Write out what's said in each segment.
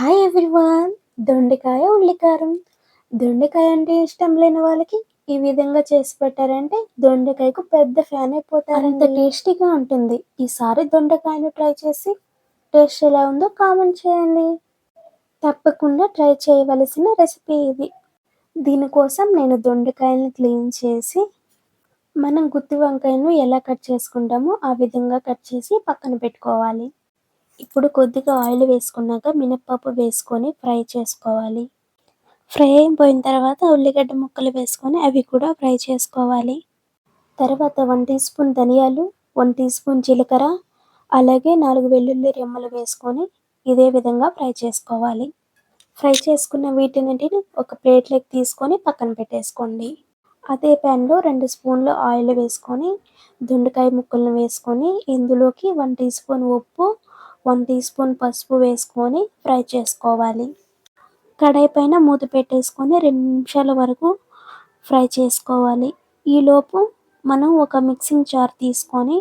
Hi everyone దొండకాయ ఉల్లికారం. దొండకాయ అంటే ఇష్టం లేని వాళ్ళకి ఈ విధంగా చేసి పెట్టారంటే దొండకాయకు పెద్ద ఫ్యాన్ అయిపోతారు అంత టేస్టీగా ఉంటుంది. ఈసారి దొండకాయను ట్రై చేసి టేస్ట్ ఎలా ఉందో కామెంట్ చేయండి. తప్పకుండా ట్రై చేయవలసిన రెసిపీ ఇది. దీనికోసం నేను దొండకాయలను క్లీన్ చేసి మనం గుత్తి వంకాయను ఎలా కట్ చేసుకుంటామో ఆ విధంగా కట్ చేసి పక్కన పెట్టుకోవాలి. ఇప్పుడు కొద్దిగా ఆయిల్ వేసుకున్నాక మినప్పప్పు వేసుకొని ఫ్రై చేసుకోవాలి. ఫ్రై అయిపోయిన తర్వాత ఉల్లిగడ్డ ముక్కలు వేసుకొని అవి కూడా ఫ్రై చేసుకోవాలి. తర్వాత వన్ టీ స్పూన్ ధనియాలు వన్ టీ స్పూన్ జీలకర్ర అలాగే నాలుగు వెల్లుల్లి రెమ్మలు వేసుకొని ఇదే విధంగా ఫ్రై చేసుకోవాలి. ఫ్రై చేసుకున్న వీటిని ఒక ప్లేట్లోకి తీసుకొని పక్కన పెట్టేసుకోండి. అదే ప్యాన్లో రెండు స్పూన్లు ఆయిల్ వేసుకొని దొండకాయ ముక్కలను వేసుకొని ఇందులోకి వన్ టీ స్పూన్ ఉప్పు వన్ టీ స్పూన్ పసుపు వేసుకొని ఫ్రై చేసుకోవాలి. కడాయి పైన మూత పెట్టేసుకొని రెండు నిమిషాల వరకు ఫ్రై చేసుకోవాలి. ఈలోపు మనం ఒక మిక్సింగ్ జార్ తీసుకొని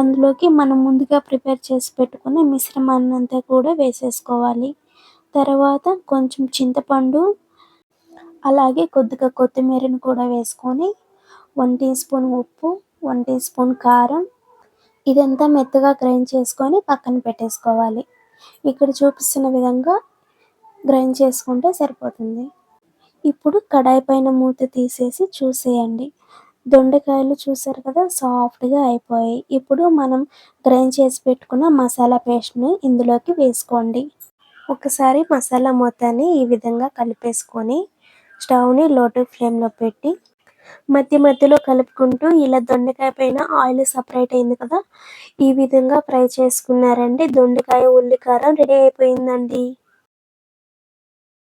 అందులోకి మనం ముందుగా ప్రిపేర్ చేసి పెట్టుకున్న మిశ్రమాన్ని అంతా కూడా వేసేసుకోవాలి. తర్వాత కొంచెం చింతపండు అలాగే కొద్దిగా కొత్తిమీరను కూడా వేసుకొని వన్ టీ స్పూన్ ఉప్పు వన్ టీ స్పూన్ కారం ఇదంతా మెత్తగా గ్రైండ్ చేసుకొని పక్కన పెట్టేసుకోవాలి. ఇక్కడ చూపిస్తున్న విధంగా గ్రైండ్ చేసుకుంటే సరిపోతుంది. ఇప్పుడు కడాయి పైన మూత తీసేసి చూసేయండి. దొండకాయలు చూసారు కదా సాఫ్ట్గా అయిపోయాయి. ఇప్పుడు మనం గ్రైండ్ చేసి పెట్టుకున్న మసాలా పేస్ట్ని ఇందులోకి వేసుకోండి. ఒకసారి మసాలా మొత్తాన్ని ఈ విధంగా కలిపేసుకొని స్టవ్ని లోటు ఫ్లేమ్లో పెట్టి మధ్య మధ్యలో కలుపుకుంటూ ఇలా దొండకాయ పైన ఆయిల్ సపరేట్ అయింది కదా ఈ విధంగా ఫ్రై చేసుకున్నారంటే దొండకాయ ఉల్లికారం రెడీ అయిపోయిందండి.